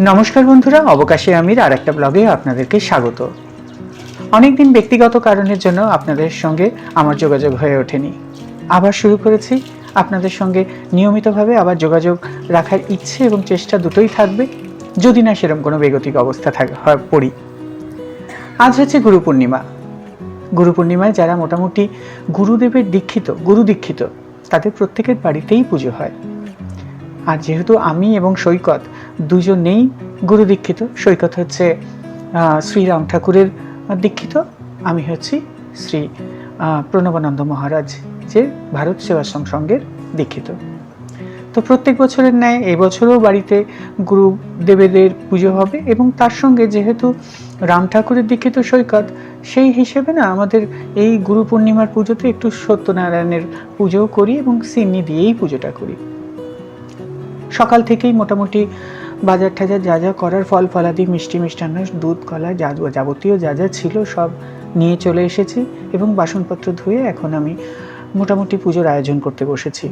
নমস্কার বন্ধুরা, অবকাশে আমির আর একটা ব্লগে আপনাদেরকে স্বাগত। অনেকদিন ব্যক্তিগত কারণের জন্য আপনাদের সঙ্গে আমার যোগাযোগ হয়ে ওঠেনি। আবার শুরু করেছি, আপনাদের সঙ্গে নিয়মিতভাবে আবার যোগাযোগ রাখার ইচ্ছে এবং চেষ্টা দুটোই থাকবে, যদি না সেরকম কোনো বেগতিক অবস্থা থাকে পড়ি। আজ হচ্ছে গুরু পূর্ণিমা। গুরু পূর্ণিমায় যারা মোটামুটি গুরুদেবের দীক্ষিত, গুরু দীক্ষিত, তাদের প্রত্যেকের বাড়িতেই পুজো হয়। আর যেহেতু আমি এবং সৈকত দুজনেই গুরু দীক্ষিত, সৈকত হচ্ছে শ্রীরাম ঠাকুরের দীক্ষিত, আমি হচ্ছি শ্রী প্রণবানন্দ মহারাজ যে ভারত সেবাশ্রম সঙ্গের দীক্ষিত। তো প্রত্যেক বছরের ন্যায় এবছরও বাড়িতে গুরুদেবেদের পুজো হবে এবং তার সঙ্গে যেহেতু রাম ঠাকুরের দীক্ষিত সৈকত, সেই হিসেবে না আমাদের এই গুরু পূর্ণিমার পুজোতে একটু সত্যনারায়ণের পুজোও করি এবং সিন্নি দিয়েই পুজোটা করি। সকাল থেকেই মোটামুটি বাজার টাজার যা যা করার ফল ফলাদি, মিষ্টি মিষ্টান্ন, দুধ, কলা, যা যাবতীয় যা যা ছিল সব নিয়ে চলে এসেছি এবং বাসনপত্র ধুয়ে এখন আমি মোটামুটি পুজোর আয়োজন করতে বসেছি।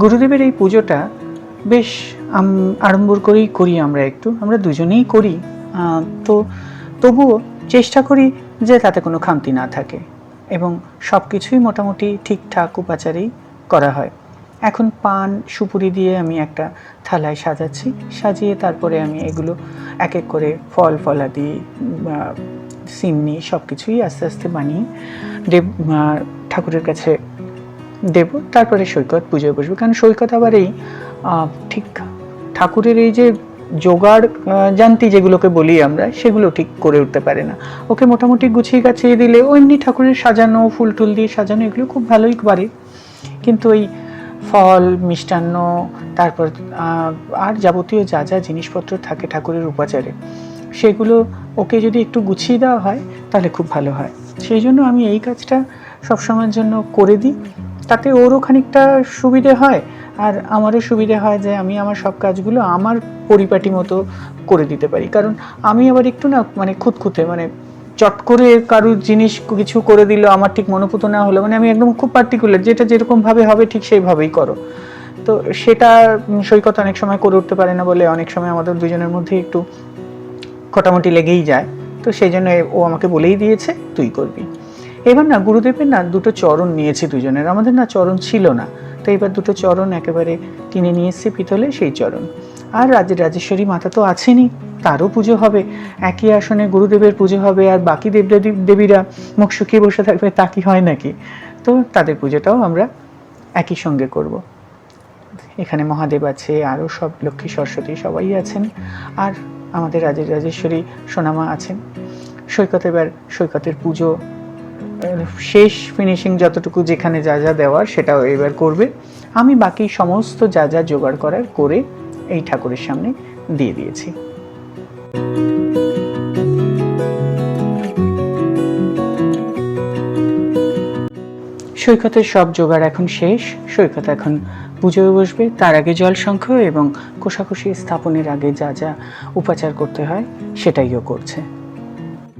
গুরুদেবের এই পুজোটা বেশ আড়ম্বর করেই করি আমরা একটু, আমরা দুজনেই করি। তো তবুও চেষ্টা করি যে তাতে কোনো খামতি না থাকে এবং সব কিছুই মোটামুটি ঠিকঠাক উপাচারেই করা হয়। এখন পান, সুপুরি দিয়ে আমি একটা থালায় সাজাচ্ছি। সাজিয়ে তারপরে আমি এগুলো এক এক করে ফল, ফলাদি বা সিন্নি সব কিছুই আস্তে আস্তে বানিয়ে দেব ঠাকুরের কাছে দেব। তারপরে সৈকত, পুজোয় বসবে। কারণ সৈকত আবার এই ঠিক ঠাকুরের এই যে জোগাড় জানতি যেগুলোকে বলি আমরা, সেগুলো ঠিক করে উঠতে পারে না। ওকে মোটামুটি গুছিয়ে গাছিয়ে দিলে, ও এমনি ঠাকুরের সাজানো, ফুল টুল দিয়ে সাজানো, এগুলো খুব ভালোই পারে কিন্তু ওই ফল, মিষ্টান্ন, তারপর আর যাবতীয় যা যা জিনিসপত্র থাকে ঠাকুরের উপাচারে, সেগুলো ওকে যদি একটু গুছিয়ে দেওয়া হয়, তাহলে খুব ভালো হয়। সেই জন্য আমি এই কাজটা সবসময়ের জন্য করে দিই। তাতে ওরও খানিকটা সুবিধে হয়, আর আমারও সুবিধে হয় যে আমি আমার সব কাজগুলো আমার পরিপাটি মতো করে দিতে পারি। কারণ আমি আবার একটু না মানে খুঁতখুঁতে মানে চট করে কারুর জিনিস কিছু করে দিল, আমার ঠিক মনোপুত না হলো মানে আমি একদম খুব পার্টিকুলার যেটা যেরকম ভাবে হবে ঠিক সেইভাবেই করো। তো সেটা সৈকত অনেক সময় করে উঠতে পারে না বলে অনেক সময় আমাদের দুজনের মধ্যে একটু কটামটি লেগেই যায়। তো সেই জন্য ও আমাকে বলেই দিয়েছে, তুই করবি। এবার না, গুরুদেবের না দুটো চরণ নিয়েছি দুজনের, আমাদের না চরণ ছিল না। তো এবার দুটো চরণ একেবারে কিনে নিয়ে এসেছি পিতলে সেই চরণ। আর রাজ্যের রাজেশ্বরী মাতা তো আছেনই, তারও পুজো হবে। একই আসনে গুরুদেবের পুজো হবে আর বাকি দেবদেবী দেবীরা মুখ শুকিয়ে বসে থাকবে, তা কি হয় নাকি? তো তাদের পুজোটাও আমরা একই সঙ্গে করব। এখানে মহাদেব আছে, আরও সব লক্ষ্মী, সরস্বতী সবাই আছেন, আর আমাদের রাজের রাজেশ্বরী সোনামা আছেন। সৈকত এবার, সৈকতের পুজো শেষ ফিনিশিং যতটুকু যেখানে যা যা দেওয়ার সেটাও এবার করবে। আমি বাকি সমস্ত যা যা জোগাড় করার করে এই ঠাকুরের সামনে দিয়ে দিয়েছি। সৈকতের সব জোগাড় এখন শেষ। সৈকত এখন পুজোয় বসবে। তার আগে জল শঙ্খ এবং কোষাকুষি স্থাপনের আগে যা যা উপাচার করতে হয় সেটাইও করছে।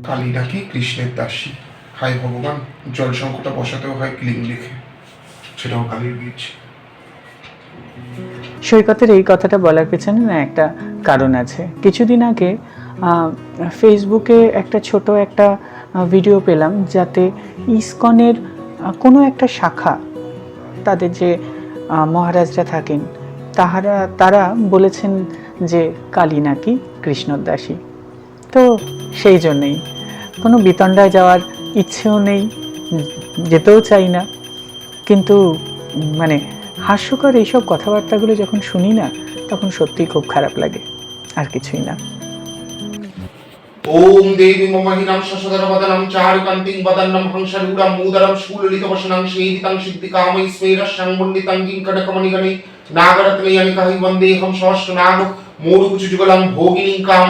কালী নাকি কৃষ্ণের দাসী। হাই ভগবান বসাতেও হয় ক্লিন লিখে। সেটাও কালীর বীজ। সৈকতের এই কথাটা বলার পেছনে না একটা কারণ আছে। কিছুদিন আগে ফেসবুকে একটা ছোট একটা ভিডিও পেলাম যাতে ইসকনের কোনো একটা শাখা তাদের যে মহারাজরা থাকেন, তাহারা, তারা বলেছেন যে কালী নাকি কৃষ্ণদাসী। তো সেই জন্যেই। কোনো বিতণ্ডায় যাওয়ার ইচ্ছেও নেই, যেতেও চাই না। কিন্তু মানে হাস্যকর এইসব কথাবার্তাগুলো যখন শুনি না, তখন সত্যিই খুব খারাপ লাগে। আর কিছুই না। ওম দেবী মমহিনাম শশধর বদনম চারুকান্তিং বদন্নম হংসরূঢ়ম মুদরম শূললিত বসনং শেদিতং সিদ্ধিকামৈ স্মেরস্যং মুণ্ডিতং কিঙ্কটকমণিগণে নাগরত্নয়ানি কাহি বন্দেহম সহস্র নাগ মূঢ়কুচু যুগলং ভোগিনীং কাম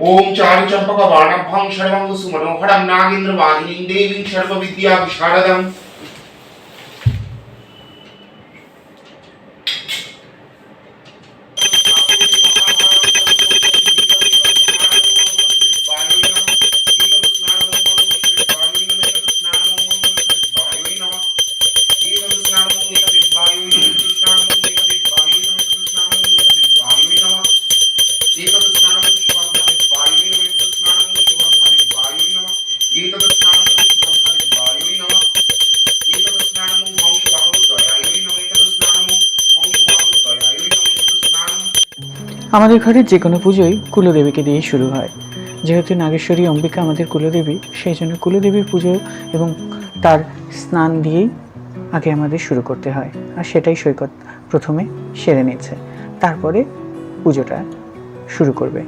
রূপম ওম চারু চম্পক বাণভ্যং সর্বঙ্গ সুমনোহরম নাগেন্দ্র বাহিনীং দেবীং সর্ববিদ্যা বিশারদম আমাদের ঘরের যে কোনো পুজোই কুলদেবীকে দিয়েই শুরু হয়। যেহেতু নাগেশ্বরী অম্বিকা আমাদের কুলদেবী, সেই জন্য কুলদেবীর পুজো এবং তার স্নান দিয়েই আগে আমাদের শুরু করতে হয়। আর সেটাই সৈকত প্রথমে সেরে নিচ্ছে। তারপরে পুজোটা শুরু করবে।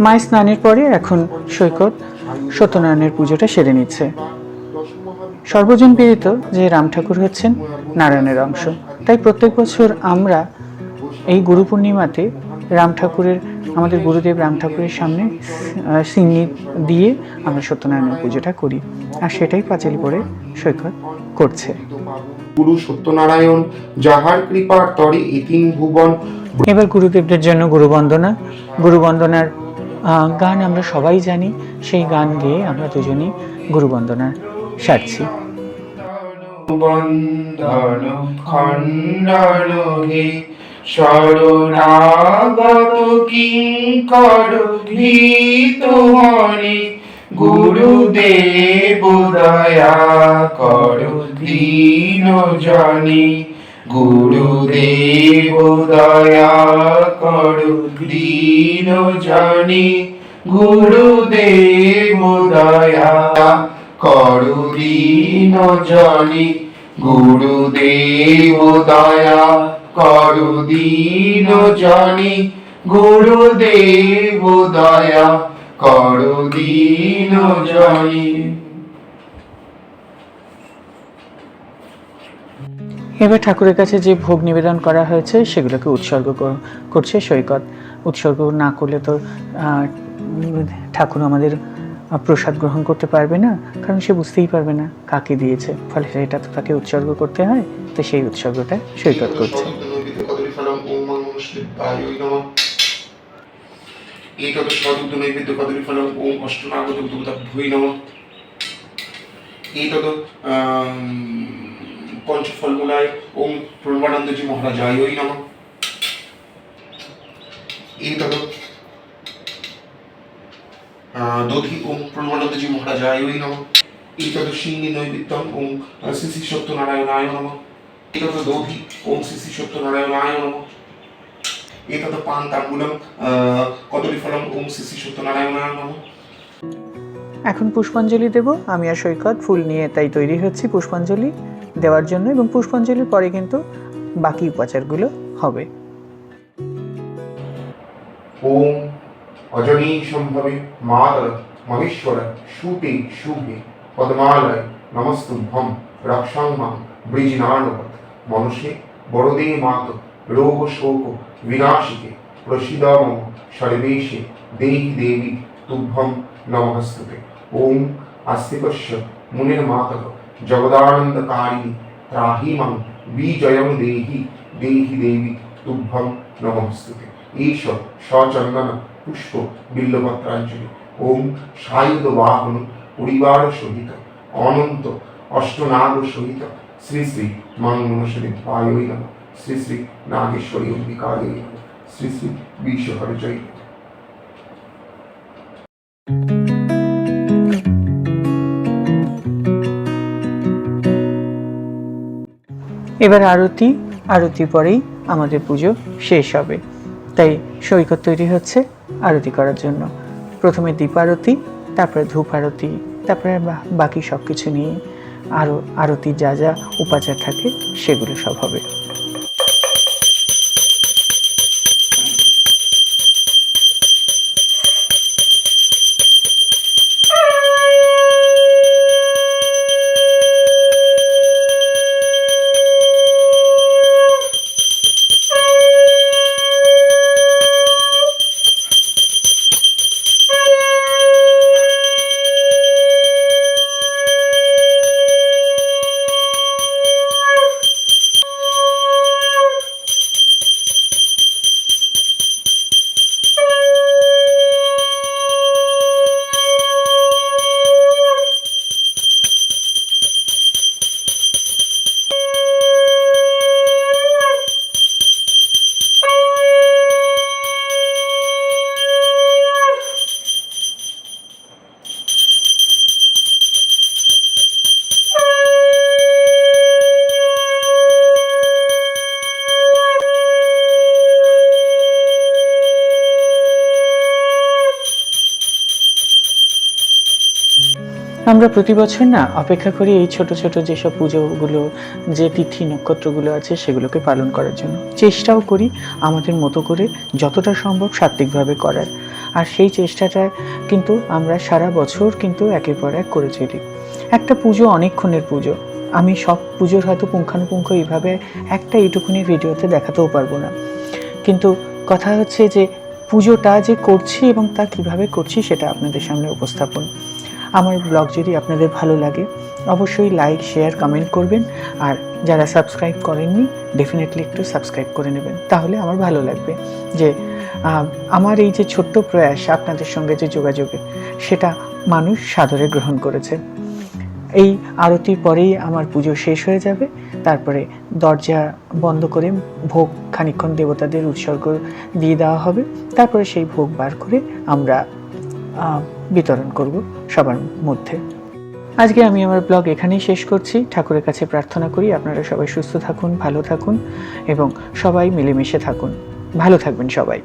মায়ের স্নানের পরে এখন সৈকত সত্যনারায়ণের পুজোটা সেরে নিচ্ছে। সর্বজন বিদিত যে রাম ঠাকুর হচ্ছেন, নারায়ণের অংশ। তাই প্রত্যেক বছর আমরা এই গুরু পূর্ণিমাতে রাম ঠাকুরের আমাদের গুরুদেব রাম ঠাকুরের সামনে সিন্নি দিয়ে আমরা সত্যনারায়ণের পুজোটা করি। আর সেটাই পাঁচালি পরে সৈকত করছে। গুরু সত্যনারায়ণ যাহার কৃপার তরে ইতিন ভুবন। এবার গুরুদেবদের জন্য গুরুবন্দনা গুরুবন্দনার আহ, গান আমরা সবাই জানি সেই গান গেয়ে আমরা দুজনেই গুরুবন্দনা সারছি। বন্ধন খণ্ডন শরণাগত কিঙ্কর ভীত মনে? গুরুদেব দয়া কর দীন জনে। গুরুদেব দয়া কর দীন জনে। গুরুদেব দয়া করু দীন জনে। গুরুদেব দয়া জনে, গুরুদেব দয়া জনে। এবার ঠাকুরের কাছে যে ভোগ নিবেদন করা হয়েছে, সেগুলোকে উৎসর্গ করছে সৈকত। উৎসর্গ না করলে তো ঠাকুর আমাদের প্রসাদ গ্রহণ করতে পারবে না, কারণ সে বুঝতেই পারবে না কাকে দিয়েছে। ফলে সেটা তো তাকে উৎসর্গ করতে হয়। তো সেই উৎসর্গটা সৈকত করছে। ফলম ওম অষ্টনাগত দুগ্ধভ্যই নম। এইতদ পঞ্চফলমূলায় ওম দধি ওম সিংহি নৈবেদ্যম ওম শ্রী শ্রী সত্যনারায়ণায় নম। এইতদ দধি ওম শ্রী শ্রী সত্যনারায়ণায় নম। এতদ পান তাম্বুলম কদলীফলম ওম শ্রী শ্রী সত্যনারায়ণায় নম। এখন পুষ্পাঞ্জলি দেব আমি আর সৈকত ফুল নিয়ে তাই তৈরি হচ্ছি পুষ্পাঞ্জলি দেওয়ার জন্য এবং পুষ্পাঞ্জলির পরে কিন্তু বাকি উপাচারগুলো হবে। ওম অজনী সম্ভবে মাতর মহেশ্বর সুতে শুভে পদ্মালয় নমস্তুভ্যম রক্ষাং মাং বৃজিনার্ণবত মনসে বড়দে মাত রোগ শোক বিনাশিকে প্রসিদ মম সর্বেশে দেহি দেবী তুভ্যম নমস্তুতে। ওম আস্তিকস্য মুনির মাতঃ জগদানন্দকারিণী ত্রাহি মাং বিজয়ং দেহি দেহি দেবী তুভ্যম নমস্তুতে। ঈশ সচন্দন পুষ্প বিল্লপত্রাঞ্জলি। ওম সায়ুধ বাহন পরিবার সহিত অনন্ত অষ্টনাগ সহিত শ্রী শ্রী মঙ্গলশ্বরী পায়ই নম। শ্রী শ্রী নাগেশ্বরী অম্বিকায় নম। শ্রী শ্রী বিশ্বহর জয় এবার আরতি আরতি পরেই আমাদের পুজো শেষ হবে। তাই সৈকত তৈরি হচ্ছে আরতি করার জন্য। প্রথমে দীপারতি, তারপরে ধূপ আরতি তারপরে বাকি সব কিছু নিয়ে আরও আরতি যা যা উপাচার থাকে সেগুলো সব হবে। আমরা প্রতি বছর না অপেক্ষা করি এই ছোট ছোট যেসব পুজোগুলো, যে তিথি নক্ষত্রগুলো আছে সেগুলোকে পালন করার জন্য। চেষ্টাও করি আমাদের মতো করে যতটা সম্ভব সাত্বিকভাবে করার। আর সেই চেষ্টাটা কিন্তু আমরা সারা বছর কিন্তু একের পর এক করে চলি। একটা পুজো অনেকক্ষণের পুজো। আমি সব পুজোর হয়তো পুঙ্খানুপুঙ্খ এইভাবে একটা এইটুকুনি ভিডিওতে দেখাতেও পারব না। কিন্তু কথা হচ্ছে যে পুজোটা যে করছি এবং তা কীভাবে করছি সেটা আপনাদের সামনে উপস্থাপন। আমার ব্লগ যদি আপনাদের ভালো লাগে, অবশ্যই লাইক শেয়ার কমেন্ট করবেন। আর যারা সাবস্ক্রাইব করেননি ডেফিনেটলি একটু সাবস্ক্রাইব করে নেবেন। তাহলে আমার ভালো লাগবে যে আমার এই যে ছোট্ট প্রয়াস আপনাদের সঙ্গে যে যোগাযোগে, সেটা মানুষ সাদরে গ্রহণ করেছে। এই আরতির পরেই আমার পুজো শেষ হয়ে যাবে। তারপরে দরজা বন্ধ করে ভোগ খানিকক্ষণ দেবতাদের উৎসর্গ দিয়ে দেওয়া হবে। তারপরে সেই ভোগ বার করে আমরা বিতরণ করব সবার মধ্যে। আজকে আমি আমার ব্লগ এখানেই শেষ করছি। ঠাকুরের কাছে প্রার্থনা করি আপনারা সবাই সুস্থ থাকুন, ভালো থাকুন এবং সবাই মিলেমিশে থাকুন। ভালো থাকবেন সবাই।